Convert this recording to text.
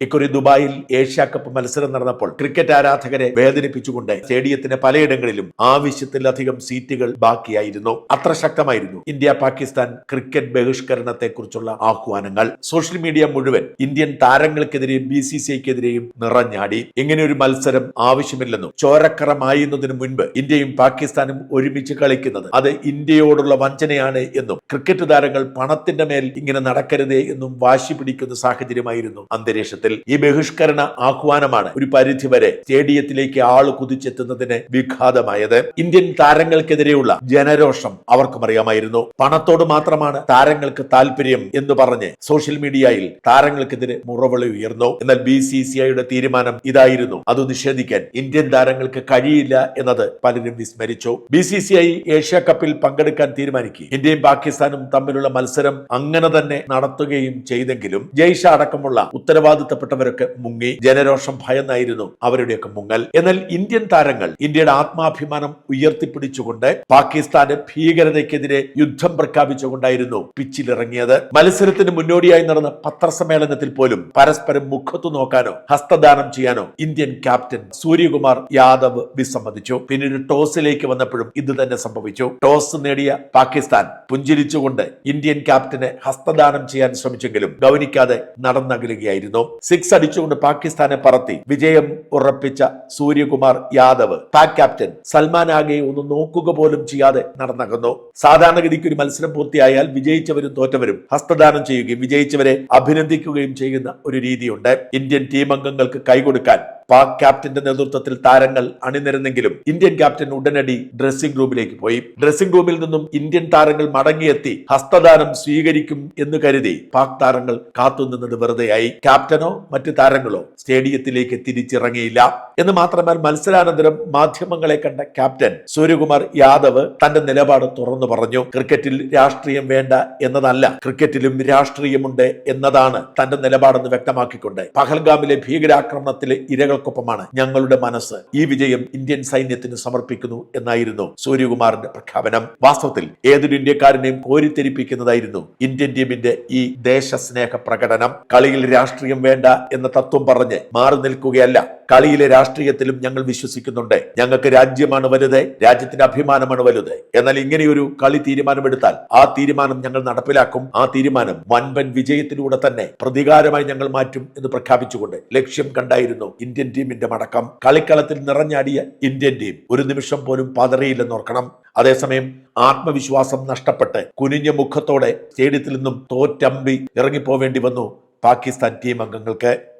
ഇക്കുറി ദുബായിൽ Asia cup മത്സരം നടന്നപ്പോൾ ക്രിക്കറ്റ് ആരാധകരെ വേദനിപ്പിച്ചുകൊണ്ട് സ്റ്റേഡിയത്തിന് പലയിടങ്ങളിലും ആവശ്യത്തിലധികം സീറ്റുകൾ ബാക്കിയായിരുന്നു. അത്ര ശക്തമായിരുന്നു ഇന്ത്യ പാകിസ്ഥാൻ ക്രിക്കറ്റ് ബഹിഷ്കരണത്തെക്കുറിച്ചുള്ള ആഹ്വാനങ്ങൾ. സോഷ്യൽ മീഡിയ മുഴുവൻ ഇന്ത്യൻ താരങ്ങൾക്കെതിരെയും ബി സി സി ഐക്കെതിരെയും നിറഞ്ഞാടി. ഇങ്ങനെ ഒരു മത്സരം ആവശ്യമില്ലെന്നും ചോരക്കറമായുന്നതിന് മുൻപ് ഇന്ത്യയും പാകിസ്ഥാനും ഒരുമിച്ച് കളിക്കുന്നത് അത് ഇന്ത്യയോടുള്ള വഞ്ചനയാണ് എന്നും ക്രിക്കറ്റ് താരങ്ങൾ പണത്തിന്റെ മേൽ ഇങ്ങനെ നടക്കരുതേ എന്നും വാശി പിടിക്കുന്ന സാഹചര്യമായിരുന്നു അന്തരീക്ഷത്തിൽ. ഈ ബഹിഷ്കരണ ആഹ്വാനമാണ് ഒരു പരിധിവരെ സ്റ്റേഡിയത്തിലേക്ക് ആൾ കുതിച്ചെത്തുന്നതിന് വിഘാതമായത്. ഇന്ത്യൻ താരങ്ങൾക്കെതിരെയുള്ള ജനരോഷം അവർക്കും അറിയാമായിരുന്നു. പണത്തോട് മാത്രമാണ് താരങ്ങൾക്ക് താല്പര്യം എന്ന് പറഞ്ഞ് സോഷ്യൽ മീഡിയയിൽ താരങ്ങൾക്കെതിരെ മുറവിളി ഉയർന്നു. എന്നാൽ ബി സി സി ഐയുടെ തീരുമാനം ഇതായിരുന്നു. അത് നിഷേധിക്കാൻ ഇന്ത്യൻ താരങ്ങൾക്ക് കഴിയില്ല എന്നത് പലരും വിസ്മരിച്ചു. B C C I Asia കപ്പിൽ പങ്കെടുക്കാൻ തീരുമാനിക്കും. ഇന്ത്യയും പാകിസ്ഥാനും തമ്മിലുള്ള മത്സരം അങ്ങനെ തന്നെ നടത്തുകയും ചെയ്തെങ്കിലും ജയ്ഷ അടക്കമുള്ള ഉത്തരവാദിത്തപ്പെട്ടവരൊക്കെ മുങ്ങി ജനരോഷം ഭയന്നായിരുന്നു അവരുടെയൊക്കെ മുങ്ങൽ. എന്നാൽ ഇന്ത്യൻ താരങ്ങൾ ഇന്ത്യയുടെ ആത്മാഭിമാനം ഉയർത്തിപ്പിടിച്ചുകൊണ്ട് പാകിസ്ഥാന് ഭീകരതയ്ക്കെതിരെ യുദ്ധം പ്രഖ്യാപിച്ചുകൊണ്ടായിരുന്നു പിച്ചിലിറങ്ങിയത്. മത്സരത്തിന് മുന്നോടിയായി നടന്ന പത്രസമ്മേളനത്തിൽ പോലും പരസ്പരം മുഖത്തു നോക്കാനോ ഹസ്തദാനം ചെയ്യാനോ ഇന്ത്യൻ ക്യാപ്റ്റൻ സൂര്യകുമാർ യാദവ് വിസമ്മതിച്ചു. പിന്നീട് ടോസിലേക്ക് വന്നപ്പോഴും ഇത് തന്നെ സംഭവിച്ചു. ടോസ് നേടിയ പാകിസ്ഥാൻ പുഞ്ചിരിച്ചുകൊണ്ട് ഇന്ത്യൻ ക്യാപ്റ്റനെ ഹസ്തദാനം ചെയ്യാൻ ശ്രമിച്ചെങ്കിലും ഗൗനിക്കാതെ നടന്നകലുകയായിരുന്നു. സിക്സ് അടിച്ചുകൊണ്ട് പാകിസ്ഥാനെ പറത്തി. വിജയം ഉറപ്പിച്ച സൂര്യകുമാർ യാദവ്. പാക് ക്യാപ്റ്റൻ സൽമാൻ ആകെ ഒന്ന് നോക്കുക പോലും ചെയ്യാതെ നടന്നകന്നു. സാധാരണഗതിക്ക് ഒരു മത്സരം പൂർത്തിയായാൽ വിജയിച്ചവരും തോറ്റവരും ഹസ്തദാനം ചെയ്യുകയും വിജയിച്ചവരെ അഭിനന്ദിക്കുകയും ചെയ്യുന്ന ഒരു രീതിയുണ്ട്. ഇന്ത്യൻ ടീം അംഗങ്ങൾക്ക് കൈകൊടുക്കാൻ പാക് ക്യാപ്റ്റന്റെ നേതൃത്വത്തിൽ താരങ്ങൾ അണിനിരുന്നെങ്കിലും ഇന്ത്യൻ ക്യാപ്റ്റൻ ഉടനടി ഡ്രസ്സിംഗ് റൂമിലേക്ക് പോയി. ഡ്രസ്സിംഗ് റൂമിൽ നിന്നും ഇന്ത്യൻ താരങ്ങൾ മടങ്ങിയെത്തി. ഹസ്തദാനം സ്വീകരിക്കും എന്ന് കരുതി പാക് താരങ്ങൾ കാത്തുനിന്നത് വെറുതെയായി. ക്യാപ്റ്റനോ മറ്റ് താരങ്ങളോ സ്റ്റേഡിയത്തിലേക്ക് തിരിച്ചിറങ്ങിയില്ല. എന്ന് മാത്രമല്ല മത്സരാനന്തരം മാധ്യമങ്ങളെ കണ്ട ക്യാപ്റ്റൻ സൂര്യകുമാർ യാദവ് തന്റെ നിലപാട് തുറന്നു പറഞ്ഞു. ക്രിക്കറ്റിൽ രാഷ്ട്രീയം വേണ്ട എന്നതല്ല. ക്രിക്കറ്റിലും രാഷ്ട്രീയമുണ്ട് എന്നതാണ് തന്റെ നിലപാടെന്ന് വ്യക്തമാക്കിക്കൊണ്ട്. പഹൽഗാമിലെ ഭീകരാക്രമണത്തിലെ ഇരകൾക്കൊപ്പമാണ് ഞങ്ങളുടെ മനസ്സ് ഈ വിജയം ഇന്ത്യൻ സൈന്യത്തിന് സമർപ്പിക്കുന്നു എന്നായിരുന്നു സൂര്യകുമാറിന്റെ പ്രഖ്യാപനം. വാസ്തവത്തിൽ ഏതൊരു ഇന്ത്യക്കാരനെയും കോരിത്തെരിപ്പിക്കുന്നതായിരുന്നു ഇന്ത്യൻ ടീമിന്റെ ഈ ദേശസ്നേഹ പ്രകടനം. കളിയിൽ രാഷ്ട്രീയം വേണ്ട എന്ന തത്വം പറഞ്ഞ് മാറി നിൽക്കുകയല്ല. കളിയിലെ രാഷ്ട്രീയത്തിലും ഞങ്ങൾ വിശ്വസിക്കുന്നുണ്ട്. ഞങ്ങൾക്ക് രാജ്യമാണ് വലുത് രാജ്യത്തിന്റെ അഭിമാനമാണ് വലുത്. എന്നാൽ ഇങ്ങനെയൊരു കളി തീരുമാനമെടുത്താൽ ആ തീരുമാനം ഞങ്ങൾ നടപ്പിലാക്കും. ആ തീരുമാനം വൻപൻ വിജയത്തിലൂടെ തന്നെ പ്രതികാരമായി ഞങ്ങൾ മാറ്റും എന്ന് പ്രഖ്യാപിച്ചുകൊണ്ട് ലക്ഷ്യം കണ്ടായിരുന്നു ഇന്ത്യൻ ടീമിന്റെ മടക്കം. കളിക്കളത്തിൽ നിറഞ്ഞാടിയ ഇന്ത്യൻ ടീം ഒരു നിമിഷം പോലും പതറിയില്ലെന്നോർക്കണം അതേസമയം ആത്മവിശ്വാസം നഷ്ടപ്പെട്ട് കുനിഞ്ഞ മുഖത്തോടെ സ്റ്റേഡിയത്തിൽ നിന്നും തോറ്റമ്പി ഇറങ്ങിപ്പോവേണ്ടി വന്നു പാകിസ്ഥാൻ ടീം അംഗങ്ങൾക്ക്.